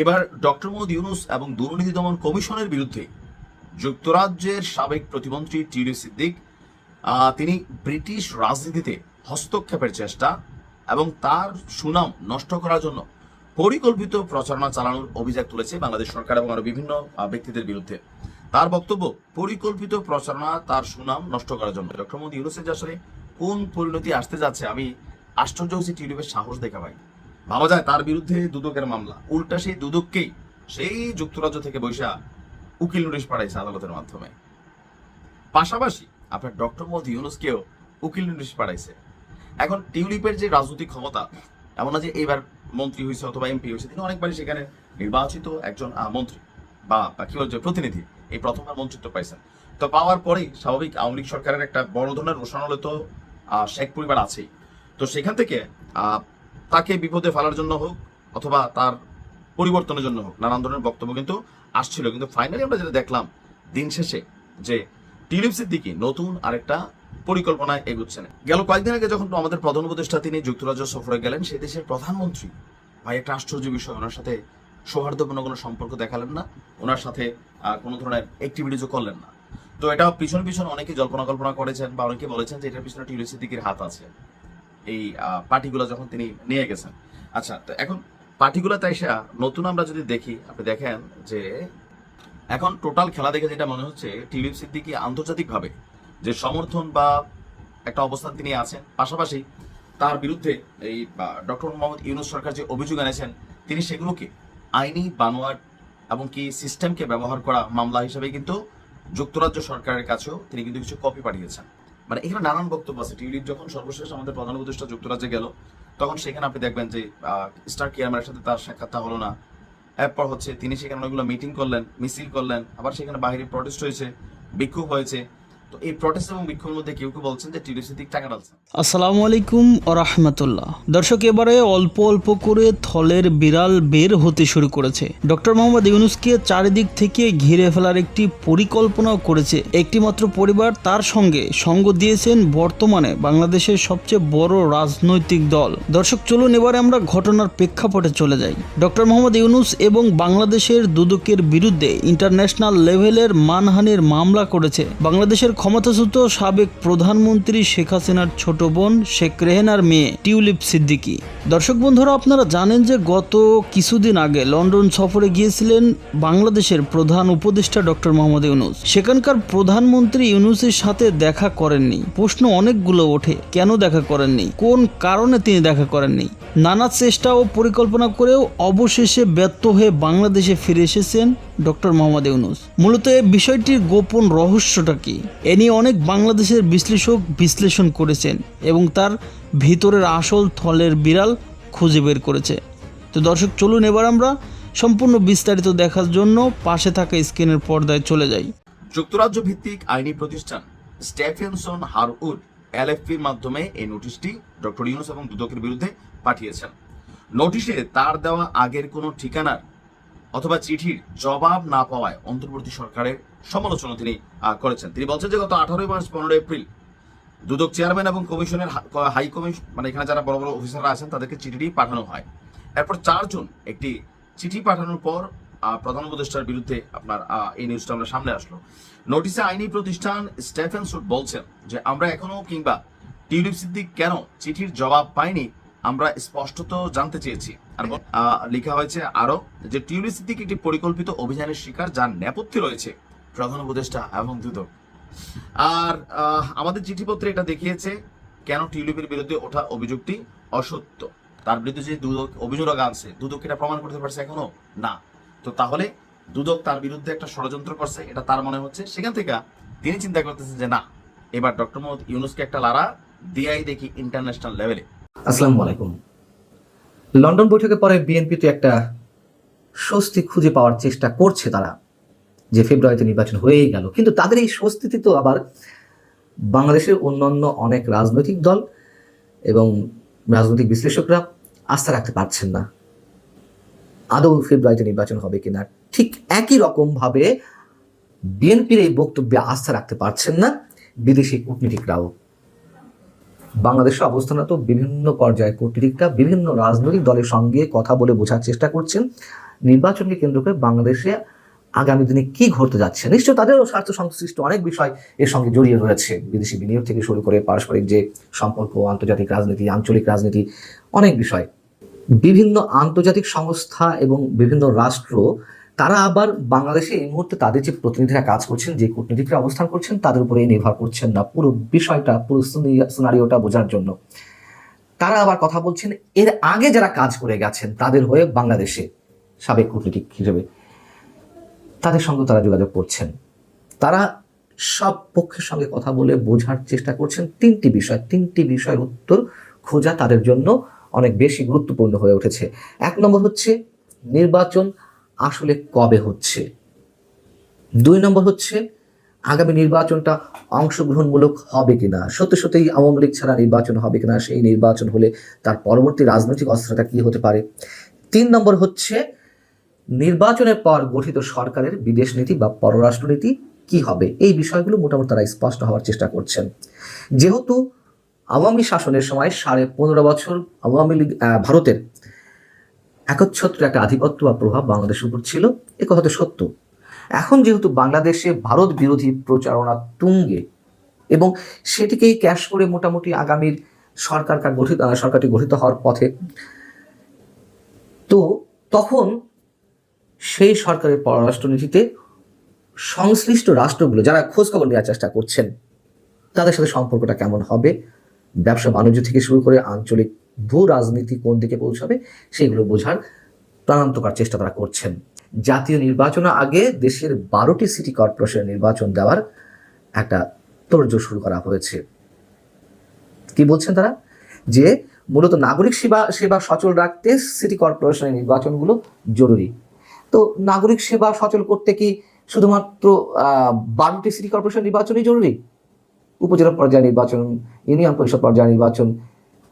এবার ডক্টর মোহাম্মদ ইউনুস এবং দুর্নীতি দমন কমিশনের বিরুদ্ধে যুক্তরাজ্যের সাবেক প্রতিমন্ত্রী টিউলি সিদ্দিক তিনি ব্রিটিশ রাজনীতিতে হস্তক্ষেপের চেষ্টা এবং তার সুনাম নষ্ট করার জন্য পরিকল্পিত প্রচারণা চালানোর অভিযোগ তুলেছে বাংলাদেশ সরকার এবং আরও বিভিন্ন ব্যক্তিদের বিরুদ্ধে। তার বক্তব্য, পরিকল্পিত প্রচারণা তার সুনাম নষ্ট করার জন্য। ডক্টর মোহাম্মদ ইউনুসের আসলে কোন পরিণতি আসতে যাচ্ছে, আমি আশ্চর্য হয়েছি টিউলিপের সাহস দেখা পাই। ভাবা যায় তার বিরুদ্ধে দুদকের মামলা। উল্টা সেই দুদককেই সেই যুক্তরাজ্য থেকে বৈশা উকিল নোটিশ পাঠাইছে আদালতের মাধ্যমে। পাশাপাশি আপনার ডক্টর মোহাম্মদ ইউনুসকেও উকিল নোটিশ পাঠাইছে। এখন টিউলিপের যে রাজনৈতিক ক্ষমতা, এমন না যে এবার মন্ত্রী হয়েছে অথবা এমপি হয়েছে তিনি অনেকবারই সেখানে নির্বাচিত একজন মন্ত্রী বা কি বলছে প্রতিনিধি, এই প্রথমবার মন্ত্রিত্ব পাইছেন। তো পাওয়ার পরেই স্বাভাবিক আওয়ামী লীগ সরকারের একটা বড় ধরনের রোষানলে তো শেখ পরিবার আছেই। তো সেখান থেকে তাকে বিপদে ফেলার জন্য হোক অথবা তার পরিবর্তনের জন্য হোক নানান ধরনের বক্তব্য কিন্তু আসছিল। কিন্তু ফাইনালি আমরা যেটা দেখলাম দিন শেষে যে টিলিপ দিকে নতুন আরেকটা পরিকল্পনায় এগুচ্ছেন। গেল কয়েকদিন আগে যখন আমাদের প্রধান উপদেষ্টা তিনি যুক্তরাজ্য সফরে গেলেন সেই দেশের প্রধানমন্ত্রী। ভাই, একটা আশ্চর্য বিষয়, ওনার সাথে সৌহার্দ্যপূর্ণ কোনো সম্পর্ক দেখালেন না। ওনার সাথে কোনো ধরনের অ্যাক্টিভিটিজও করলেন না। তো এটা পিছন পিছন অনেকে জল্পনা কল্পনা করেছেন বা অনেকে বলেছেন যে এটার পিছনে টিলিপ দিকের হাত আছে। এই পার্টিগুলো যখন তিনি নিয়ে গেছেন। আচ্ছা তো এখন পার্টিগুলো তাইসা নতুন আমরা যদি দেখি, আপনি দেখেন যে এখন টোটাল খেলা দেখে যেটা মনে হচ্ছে টিলিপ সিদ্দিকি আন্তর্জাতিকভাবে যে সমর্থন বা একটা অবস্থান তিনি আছেন, পাশাপাশি তার বিরুদ্ধে এই ডক্টর মোহাম্মদ ইউনুস সরকার যে অভিযোগ এনেছেন, তিনি সেগুলোকে আইনি বানোয়াট এবং কি সিস্টেমকে ব্যবহার করা মামলা হিসেবে কিন্তু যুক্তরাজ্য সরকারের কাছেও তিনি কিন্তু কিছু কপি পাঠিয়েছেন। মানে এখানে নানান বক্তব্য আছে। টিউলিপ যখন সর্বশেষ আমাদের প্রধান উপদেষ্টা যুক্তরাজ্যে গেল, তখন সেখানে আপনি দেখবেন যে স্টার কেয়ারম্যানের সাথে তার সাক্ষাৎটা হলো না। এরপর হচ্ছে তিনি সেখানে অনেকগুলো মিটিং করলেন, মিছিল করলেন, আবার সেখানে বাহিরে প্রটেস্ট হয়েছে, বিক্ষোভ হয়েছে। আলাইকুম দর্শক, এবারে অল্প অল্প করে থলের বিড়াল বের হতে শুরু করেছে। ডক্টর মোহাম্মদ ইউনুসকে চারিদিক থেকে ঘিরে ফেলার একটি পরিকল্পনাও করেছে। একটি মাত্র পরিবার তার সঙ্গে সঙ্গ দিয়েছেন বর্তমানে বাংলাদেশের সবচেয়ে বড় রাজনৈতিক দল। দর্শক, চলুন এবারে আমরা ঘটনার প্রেক্ষাপটে চলে যাই। ডক্টর মোহাম্মদ ইউনুস এবং বাংলাদেশের দুদকের বিরুদ্ধে ইন্টারন্যাশনাল লেভেলের মানহানির মামলা করেছে। বাংলাদেশের ক্ষমতাচ্যুত সাবেক প্রধানমন্ত্রী শেখ হাসিনার ছোট বোন শেখ রেহেনার মেয়ে টিউলিপ সিদ্দিকী। দর্শক বন্ধুরা, আপনারা জানেন যে গত কিছুদিন আগে লন্ডন সফরে গিয়েছিলেন বাংলাদেশের প্রধান উপদেষ্টা ডক্টর মোহাম্মদ ইউনুস। সেখানকার প্রধানমন্ত্রী ইউনুসের সাথে দেখা করেননি। প্রশ্ন অনেকগুলো ওঠে, কেন দেখা করেননি? কোন কারণে তিনি দেখা করেননি? নানা চেষ্টা ও পরিকল্পনা করেও অবশেষে ব্যর্থ হয়ে বাংলাদেশে ফিরে এসেছেন ডক্টর মোহাম্মদ ইউনুস। মূলত এই বিষয়টির গোপন রহস্যটা কি? এ নিয়ে অনেক বাংলাদেশের বিশ্লেষক বিশ্লেষণ করেছেন এবং তার ভিতরের আসল থলের বিড়াল খুঁজে বের করেছে। তো দর্শক, চলুন এবার আমরা সম্পূর্ণ বিস্তারিত দেখার জন্য পাশে থাকা স্ক্রিনের পর্দায় চলে যাই। যুক্তরাজ্য ভিত্তিক আইনি প্রতিষ্ঠান স্টেফেনসন হারউড এলএফপির মাধ্যমে এই নোটিশটি ডক্টর ইউনুস এবং দুদকের বিরুদ্ধে পাঠিয়েছেন। নোটিশে তার দেওয়া আগের কোনো ঠিকানার অথবা চিঠির জবাব না পাওয়ায় অন্তর্বর্তী সরকারের সমালোচনা তিনি করেছেন। তিনি বলছেন যে গত আঠারোই মার্চ পনেরো এপ্রিল দুদক চেয়ারম্যান এবং কমিশনের হাই কমিশন মানে এখানে যারা বড় বড় অফিসাররা আছেন তাদেরকে চিঠিটি পাঠানো হয়। এরপর চারজন একটি চিঠি পাঠানোর পর প্রধান উপদেষ্টার বিরুদ্ধে আপনার এই নিউজটা আমরা সামনে আসলো। নোটিশে আইনি প্রতিষ্ঠান স্টেফেন সুট বলছেন যে, আমরা এখনও কিংবা টিউলিপ সিদ্দিক কেন চিঠির জবাব পাইনি, আমরা স্পষ্টত জানতে চেয়েছি। আর লেখা হয়েছে আরও যে, টিউলিপ সিদ্দিক একটি পরিকল্পিত অভিযানের শিকার যার নেপথ্যে রয়েছে। প্রধান উপদেষ্টা এবং দুদক আর আমাদের চিঠিপত্রে এটা দেখিয়েছে কেন টিউলিপের বিরুদ্ধে ওঠা অভিযোগটি অসত্য। তার বিরুদ্ধে যে দুদক অভিযোগ আনছে দুদক এটা প্রমাণ করতে পারছে এখনও? না। তো তাহলে দুদক তার বিরুদ্ধে একটা ষড়যন্ত্র করছে, এটা তার মনে হচ্ছে। সেখান থেকে তিনি চিন্তা করতেছেন যে না, এবার ডক্টর মোহাম্মদ ইউনুসকে একটা লারা দিয়াই দেখি ইন্টারন্যাশনাল লেভেলে। আসসালামু আলাইকুম। লন্ডন বৈঠকের পরে বিএনপি তো একটা স্বস্তি খুঁজে পাওয়ার চেষ্টা করছে তারা। যে ফেব্রুয়ারিতে নির্বাচন হয়েই গেল। কিন্তু তাদের এই স্বস্তিতে তো আবার বাংলাদেশের অন্যান্য অনেক রাজনৈতিক দল এবং রাজনৈতিক বিশ্লেষকরা আস্থা রাখতে পারছেন না। আদৌ ফেব্রুয়ারিতে নির্বাচন হবে কিনা? ঠিক একই রকমভাবে বিএনপির এই বক্তব্যে আস্থা রাখতে পারছেন না বিদেশি কূটনীতিকরাও। বাংলাদেশের অবস্থানরত বিভিন্ন পর্যায়ে কূটনীতিকরা বিভিন্ন রাজনৈতিক দলের সঙ্গে কথা বলে বোঝার চেষ্টা করছেন। নির্বাচনকে কেন্দ্র করে বাংলাদেশে আগামী দিনে কি ঘটতে যাচ্ছে? নিশ্চয় তাদেরও স্বার্থ সংশ্লিষ্ট অনেক বিষয় এর সঙ্গে জড়িয়ে রয়েছে। বিদেশি বিনিয়োগ থেকে শুরু করে পারস্পরিক যে সম্পর্ক, আন্তর্জাতিক রাজনীতি, আঞ্চলিক রাজনীতি, অনেক বিষয়। বিভিন্ন আন্তর্জাতিক সংস্থা এবং বিভিন্ন রাষ্ট্র, তারা আবার বাংলাদেশে এই মুহূর্তে তাদের যে প্রতিনিধিরা কাজ করছেন, যে কূটনীতিকরা অবস্থান করছেন, তাদের উপরে নির্ভর করছেন না। পুরো বিষয়টা, পুরো সিনারিওটা বোঝার জন্য। তারা আবার কথা বলছেন, এর আগে যারা কাজ করে গেছেন, তাদের হয়ে বাংলাদেশে সাবেক কূটনীতিক হিসেবে। তাদের সঙ্গে তারা যোগাযোগ করছেন। তারা সব পক্ষের সঙ্গে কথা বলে বোঝার চেষ্টা করছেন। তিনটি বিষয়, তিনটি বিষয়ের উত্তর খোঁজা তাদের জন্য অনেক বেশি গুরুত্বপূর্ণ হয়ে উঠেছে। এক নম্বর হচ্ছে, নির্বাচন আসলে কবে হচ্ছে? দুই নম্বর হচ্ছে, আগামী নির্বাচনটা অংশগ্রহণমূলক হবে কিনা? সত্যি সত্যিই আওয়ামী লীগ ছাড়া নির্বাচন হবে কিনা? সেই নির্বাচন হলে তার পরবর্তী রাজনৈতিক অস্ত্রটা কি হতে পারে? তিন নম্বর হচ্ছে নির্বাচনের পর গঠিত সরকারের বিদেশ নীতি বা পররাষ্ট্রনীতি কি হবে? এই বিষয়গুলো মোটামুটি তারা স্পষ্ট হওয়ার চেষ্টা করছেন। যেহেতু আওয়ামী শাসনের সময় সাড়ে পনেরো বছর আওয়ামী লীগ ভারতের একচ্ছত্র একটা আধিপত্য বা প্রভাব বাংলাদেশের উপর ছিল, এ কথা সত্য। এখন যেহেতু বাংলাদেশে ভারত বিরোধী প্রচারণা তুঙ্গে এবং সেটিকেই ক্যাশ করে মোটামুটি আগামীর সরকার গঠিত সরকারটি গঠিত হওয়ার পথে, তো তখন সেই সরকারের পররাষ্ট্রনীতিতে সংশ্লিষ্ট রাষ্ট্রগুলো যারা খোঁজখবর নেওয়ার চেষ্টা করছেন, তাদের সাথে সম্পর্কটা কেমন হবে? ব্যবসা বাণিজ্য থেকে শুরু করে আঞ্চলিক ভূ রাজনীতি কোন দিকে পৌঁছাবে, সেগুলো বোঝার প্রাণান্তকর চেষ্টা তারা করছেন। জাতীয় নির্বাচনের আগে দেশের বারোটি সিটি কর্পোরেশনের নির্বাচন দেওয়ার একটা তোড়জোড় শুরু করা হয়েছে। কি বলছেন তারা? যে মূলত নাগরিক সেবা সেবা সচল রাখতে সিটি কর্পোরেশনের নির্বাচনগুলো জরুরি। তো নাগরিক সেবা সচল করতে কি শুধুমাত্র বারোটি সিটি কর্পোরেশন নির্বাচনই জরুরি? উপজেলা পর্যায়ে নির্বাচন ইউনিয়ন পরিষদ পর্যায়ে নির্বাচন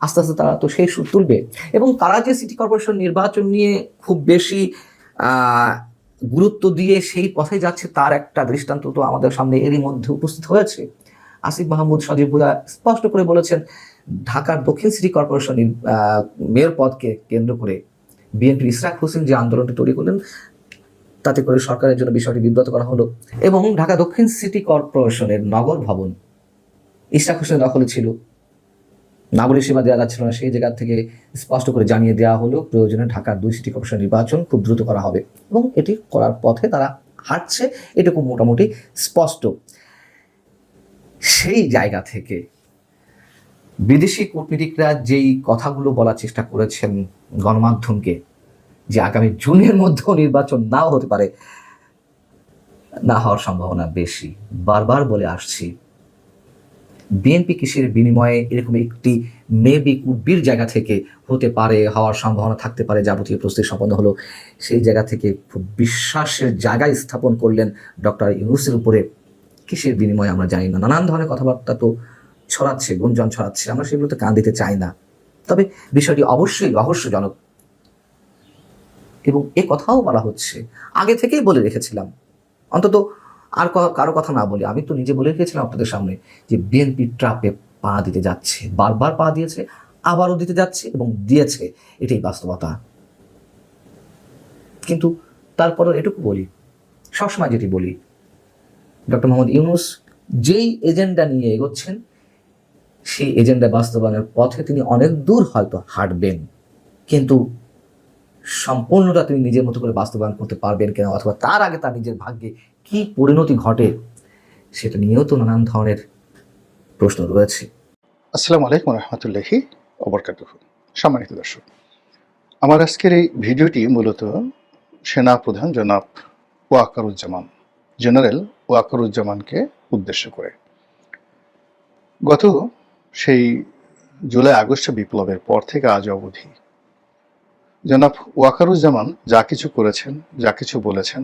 আস্তে আস্তে তারা তো সেই সুর তুলবে। এবং তারা যে সিটি কর্পোরেশন নির্বাচন নিয়ে খুব বেশি গুরুত্ব দিয়ে সেই পথে যাচ্ছে তার একটা দৃষ্টান্ত তো আমাদের সামনে এরই মধ্যে উপস্থিত হয়েছে। আসিফ মাহমুদ সজিবুল্লাহ স্পষ্ট করে বলেছেন ঢাকার দক্ষিণ সিটি কর্পোরেশন নির- আহ, মেয়র পদকে কেন্দ্র করে বিএনপির ইসরাক হোসেন যে আন্দোলনটি তৈরি করলেন তাতে করে সরকারের জন্য বিষয়টি বিব্রত করা হলো এবং ঢাকা দক্ষিণ সিটি কর্পোরেশনের নগর ভবন ইশরাক হোসেনের দখলে ছিল। নাগরিক সেবা দেওয়া যাচ্ছিল না, সেই জায়গা থেকে স্পষ্ট করে জানিয়ে দেওয়া হলো, প্রয়োজনে ঢাকার দুই সিটি কর্পোরেশন নির্বাচন খুব দ্রুত করা হবে এবং এটি করার পথে তারা হাঁটছে, এটুকু মোটামুটি স্পষ্ট। সেই জায়গা থেকে বিদেশি কূটনীতিকরা যেই কথাগুলো বলার চেষ্টা করেছেন গণমাধ্যমকে যে আগামী জুনের মধ্যেও নির্বাচন নাও হতে পারে, না হওয়ার সম্ভাবনা বেশি। বারবার বলে আসছি, বিএনপি কিসের বিনিময়ে এরকম একটি মেবি কুটবির জায়গা থেকে হতে পারে, হওয়ার সম্ভাবনা থাকতে পারে, যাবতীয় প্রস্তুতি সম্পন্ন হলো। সেই জায়গা থেকে খুব বিশ্বাসের জায়গায় স্থাপন করলেন ডক্টর ইউনুসের উপরে। কিসের বিনিময়ে আমরা জানি না, নানান ধরনের কথাবার্তা তো ছড়াচ্ছে, গুঞ্জন ছড়াচ্ছে, আমরা সেগুলোতে কান দিতে চাই না। তবে বিষয়টি অবশ্যই রহস্যজনক। এবং এ কথাও বলা হচ্ছে। আগে থেকেই বলে রেখেছিলাম। অন্তত আর কারও কথা না বলে। আমি তো নিজে বলে রেখেছিলাম আপনাদের সামনে যে বিএনপি ট্রাপে পা দিতে যাচ্ছে। বারবার পা দিয়েছে, আবারও দিতে যাচ্ছে এবং দিয়েছে। এটাই বাস্তবতা। কিন্তু তারপরও এটুকু বলি। সবসময় যেটি বলি, ডক্টর মোহাম্মদ ইউনুস যেই এজেন্ডা নিয়ে এগোচ্ছেন, সেই এজেন্ডা বাস্তবায়নের পথে তিনি অনেক দূর হয়তো হাঁটবেন। কিন্তু সম্পূর্ণটা তিনি নিজের মতো করে বাস্তবায়ন করতে পারবেন কিনা, অথবা তার আগে তার নিজের ভাগ্যে কি পরিণতি ঘটে, সেটা নিয়েও তো নানান ধরনের প্রশ্ন রয়েছে। আসসালামু আলাইকুম রহমতুল্লাহি ওবরকাতুহ। সম্মানিত দর্শক, আমার আজকের এই ভিডিওটি মূলত সেনা প্রধান জনাব ওয়াকারুজ্জামান, জেনারেল ওয়াকারুজ্জামানকে উদ্দেশ্য করে। গত সেই জুলাই আগস্ট বিপ্লবের পর থেকে আজ অবধি জনাব ওয়াকারুজ্জামান যা কিছু করেছেন, যা কিছু বলেছেন,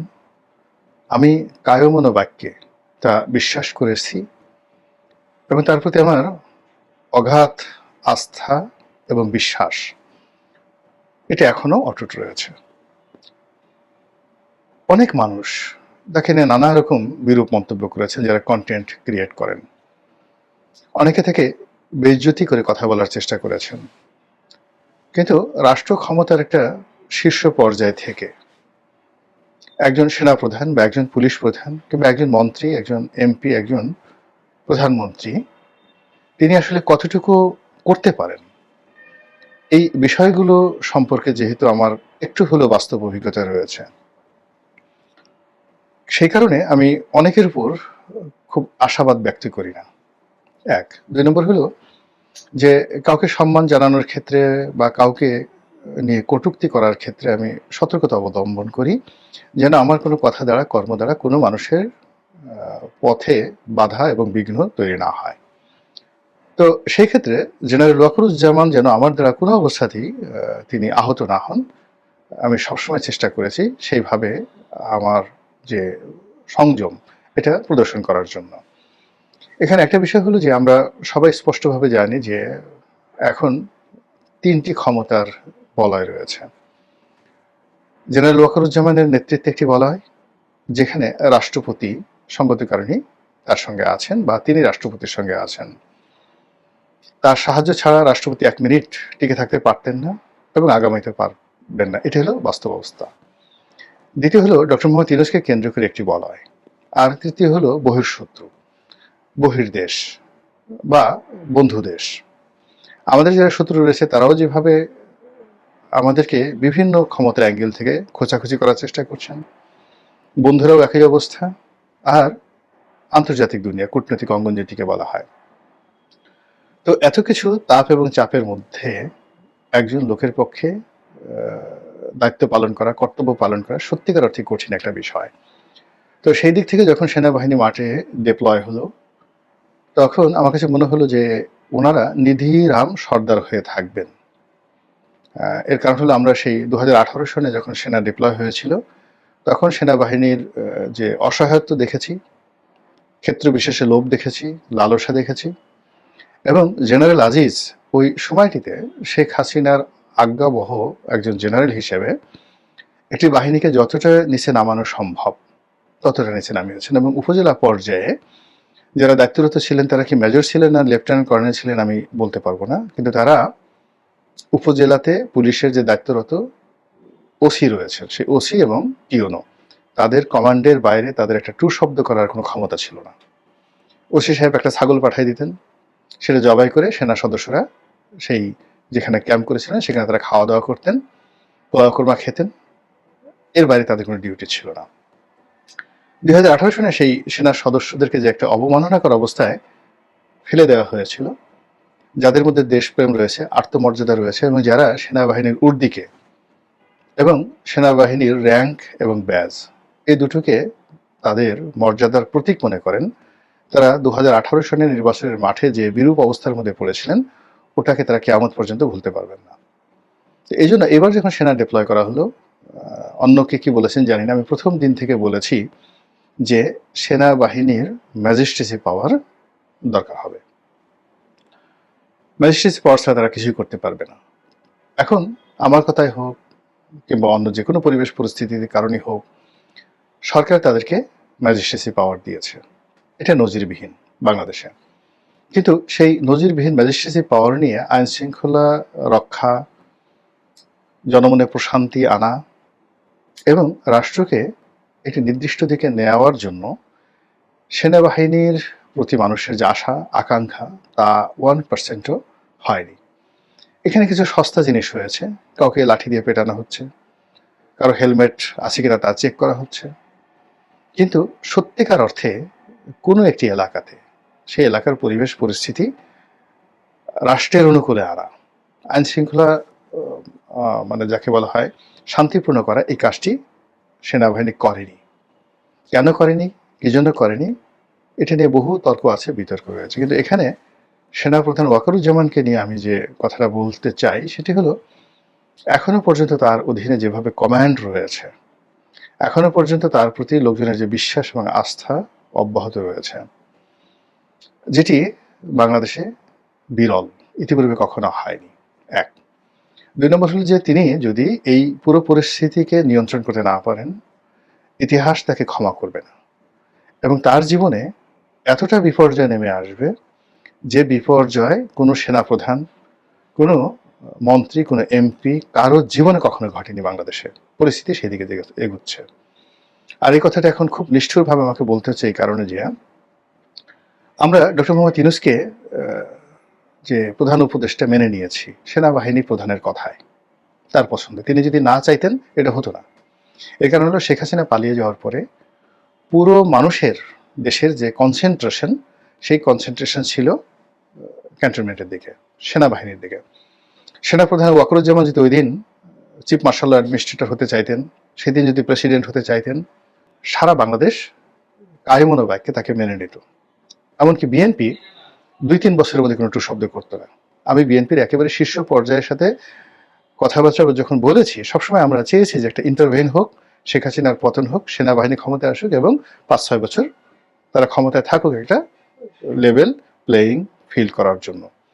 আমি কায়মনো বাক্যে তা বিশ্বাস করেছি এবং তার প্রতি আমার অগাধ আস্থা এবং বিশ্বাস, এটা এখনও অটুট রয়েছে। অনেক মানুষ তাকে নানা রকম বিরূপ মন্তব্য করেছেন যারা কন্টেন্ট ক্রিয়েট করেন। অনেকে থেকে বেজ্জতি করে কথা বলার চেষ্টা করেছেন। কিন্তু রাষ্ট্র ক্ষমতার একটা শীর্ষ পর্যায় থেকে একজন সেনাপ্রধান বা একজন পুলিশ প্রধান কিংবা একজন মন্ত্রী, একজন এমপি, একজন প্রধানমন্ত্রী, তিনি আসলে কতটুকু করতে পারেন? এই বিষয়গুলো সম্পর্কে যেহেতু আমার একটু হলেও বাস্তব অভিজ্ঞতা রয়েছে। সেই কারণে আমি অনেকের উপর খুব আশাবাদ ব্যক্ত করি না। এক, দুই নম্বর হলো যে কাউকে সম্মান জানানোর ক্ষেত্রে বা কাউকে নিয়ে কটুক্তি করার ক্ষেত্রে আমি সতর্কতা অবলম্বন করি, যেন আমার কোনো কথা দ্বারা, কর্ম দ্বারা কোনো মানুষের পথে বাধা এবং বিঘ্ন তৈরি না হয়। তো সেই ক্ষেত্রে জেনারেল ওয়াকরুজ্জামান যেন আমার দ্বারা কোনো অবস্থাতেই তিনি আহত না হন, আমি সবসময় চেষ্টা করেছি সেইভাবে আমার যে সংযম, এটা প্রদর্শন করার জন্য। এখানে একটা বিষয় হলো যে আমরা সবাই স্পষ্টভাবে জানি যে এখন তিনটি ক্ষমতার বলয় রয়েছে। জেনারেল ওয়াকারুজ্জামানের নেতৃত্বে একটি বলয়, যেখানে রাষ্ট্রপতি সঙ্গত কারণে তার সঙ্গে আছেন বা তিনি রাষ্ট্রপতির সঙ্গে আছেন। তার সাহায্য ছাড়া রাষ্ট্রপতি এক মিনিট টিকে থাকতে পারতেন না এবং আগামীতে পারবেন না। এটা হলো বাস্তব অবস্থা। দ্বিতীয় হলো ডক্টর মোহাম্মদ ইউনুসকে কেন্দ্র করে একটি বলয়। আর তৃতীয় হলো বহির্শত্রু বহির্দেশ বা বন্ধু দেশ আমাদের যারা শত্রু রয়েছে, তারাও যেভাবে আমাদেরকে বিভিন্ন ক্ষমতার অ্যাঙ্গেল থেকে খোঁচাখুচি করার চেষ্টা করছেন, বন্ধুরাও একই অবস্থা। আর আন্তর্জাতিক দুনিয়া, কূটনৈতিক অঙ্গন যেটিকে বলা হয়। তো এত কিছু তাপ এবং চাপের মধ্যে একজন লোকের পক্ষে দায়িত্ব পালন করা, কর্তব্য পালন করা সত্যিকার অর্থে কঠিন একটা বিষয়। তো সেই দিক থেকে যখন সেনাবাহিনী মাঠে ডিপ্লয় হলো তখন আমার কাছে মনে হলো যে ওনারা নিধিরাম সর্দার হয়ে থাকবেন। এর কারণ হলো আমরা সেই দু হাজার আঠারো সনে যখন সেনা ডিপ্লয় হয়েছিল, তখন সেনাবাহিনীর যে অসহায়ত্ব দেখেছি, ক্ষেত্র বিশেষে লোভ দেখেছি, লালসা দেখেছি এবং জেনারেল আজিজ ওই সময়টিতে শেখ হাসিনার আজ্ঞাবহ একজন জেনারেল হিসেবে একটি বাহিনীকে যতটা নিচে নামানো সম্ভব, ততটা নিচে নামিয়েছেন এবং উপজেলা পর্যায়ে যারা দায়িত্বরত ছিলেন, তারা কি মেজর ছিলেন না লেফটেন্যান্ট কর্নেল ছিলেন আমি বলতে পারব না। কিন্তু তারা উপজেলাতে পুলিশের যে দায়িত্বরত ওসি রয়েছে সেই ওসি এবং পিওনো তাদের কমান্ডের বাইরে তাদের একটা টু শব্দ করার কোনো ক্ষমতা ছিল না। ওসি সাহেব একটা ছাগল পাঠিয়ে দিতেন, সেটা জবাই করে সেনা সদস্যরা সেই যেখানে ক্যাম্প করেছিলেন, সেখানে তারা খাওয়া দাওয়া করতেন, পোলাও খেতেন। এর বাইরে তাদের কোনো ডিউটি ছিল না। দুই হাজার আঠারো সনে সেই সেনার সদস্যদেরকে যে একটা অবমাননাকর অবস্থায় ফেলে দেওয়া হয়েছিল, যাদের মধ্যে দেশপ্রেম রয়েছে, আত্মমর্যাদা রয়েছে, এবং যারা সেনাবাহিনীর উর্দিকে এবং সেনাবাহিনীর র্যাঙ্ক এবং ব্যাজ এই দুটোকে তাদের মর্যাদার প্রতীক মনে করেন। তারা দু হাজার আঠারো সনের নির্বাচনের মাঠে যে বিরূপ অবস্থার মধ্যে পড়েছিলেন, ওটাকে তারা কেমন পর্যন্ত ভুলতে পারবেন না। এই জন্য এবার যখন সেনা ডিপ্লয় করা হলো অন্যকে কি বলেছেন জানি না, আমি প্রথম দিন থেকে বলেছি যে সেনাবাহিনীর ম্যাজিস্ট্রেসি পাওয়ার দরকার হবে। ম্যাজিস্ট্রেসি পাওয়ার ছাড়া তারা কিছুই করতে পারবে না। এখন আমার কথাই হোক কিংবা অন্য যে কোনো পরিবেশ পরিস্থিতির কারণে হোক, সরকার তাদেরকে ম্যাজিস্ট্রেসি পাওয়ার দিয়েছে। এটা নজিরবিহীন বাংলাদেশে। কিন্তু সেই নজিরবিহীন ম্যাজিস্ট্রেসি পাওয়ার নিয়ে আইন শৃঙ্খলা রক্ষা, জনমনে প্রশান্তি আনা এবং রাষ্ট্রকে একটি নির্দিষ্ট দিকে নেওয়ার জন্য সেনাবাহিনীর প্রতি মানুষের যে আশা, আকাঙ্ক্ষা, তা ওয়ান পার্সেন্টও হয়নি। এখানে কিছু সস্তা জিনিস হয়েছে কাউকে লাঠি দিয়ে পেটানো হচ্ছে। কারও হেলমেট আছে কিনা তা চেক করা হচ্ছে। কিন্তু সত্যিকার অর্থে কোনো একটি এলাকাতে সেই এলাকার পরিবেশ, পরিস্থিতি রাষ্ট্রের অনুকূলে আনা আইন শৃঙ্খলা মানে যাকে বলা হয় শান্তিপূর্ণ করা এই কাজটি সেনাবাহিনী করেনি। কেন করেনি? কি জন্য করেনি? এটা নিয়ে বহু তর্ক আছে, বিতর্ক রয়েছে। কিন্তু এখানে সেনাপ্রধান ওয়াকারুজ্জামানকে নিয়ে আমি যে কথাটা বলতে চাই, সেটি হলো, এখনও পর্যন্ত তার অধীনে যেভাবে কমান্ড রয়েছে, এখনও পর্যন্ত তার প্রতি লোকজনের যে বিশ্বাস এবং আস্থা অব্যাহত রয়েছে, যেটি বাংলাদেশে বিরল, ইতিপূর্বে কখনো হয়নি। এক দুই নম্বর হলো যে তিনি যদি এই পুরো পরিস্থিতিকে নিয়ন্ত্রণ করতে না পারেন ইতিহাস তাকে ক্ষমা করবে না। এবং তার জীবনে এতটা বিপর্যয় নেমে আসবে যে বিপর্যয় কোনো সেনাপ্রধান কোনো মন্ত্রী কোনো এমপি কারও জীবনে কখনো ঘটেনি বাংলাদেশে। পরিস্থিতি সেদিকে দিকে এগুচ্ছে। আর এই কথাটা এখন খুব নিষ্ঠুরভাবে আমাকে বলতে হচ্ছে এই কারণে যে আমরা ডক্টর মোহাম্মদ ইউনুসকে আহ, যে প্রধান উপদেষ্টা মেনে নিয়েছি, সেনাবাহিনী প্রধানের কথায়। তার পছন্দে। তিনি যদি না চাইতেন, এটা হতো না। এর কারণ হলো শেখ হাসিনা পালিয়ে যাওয়ার পরে পুরো মানুষের, দেশের যে কনসেন্ট্রেশন সেই কনসেন্ট্রেশন ছিল ক্যান্টনমেন্টের দিকে, সেনাবাহিনীর দিকে। সেনাপ্রধান ওয়াকরুজ্জামান যদি ওই দিন চিফ মার্শাল অ্যাডমিনিস্ট্রেটর হতে চাইতেন, সেদিন যদি প্রেসিডেন্ট হতে চাইতেন, সারা বাংলাদেশ কায়মনো বাক্যে তাকে মেনে নিত। এমনকি বিএনপি দুই তিন বছরের মধ্যে কোনো একটু শব্দ করতো না। আমি বিএনপির একেবারে শীর্ষ পর্যায়ের সাথে কথাবার্তা যখন বলেছি, সবসময় আমরা চেয়েছি যে একটা ইন্টারভেন হোক, শেখ হাসিনার পতন হোক, সেনাবাহিনী ক্ষমতায় আসুক এবং পাঁচ ছয় বছর তারা ক্ষমতায় থাকুক একটা লেভেল প্লেয়িং ফিল করার জন্য।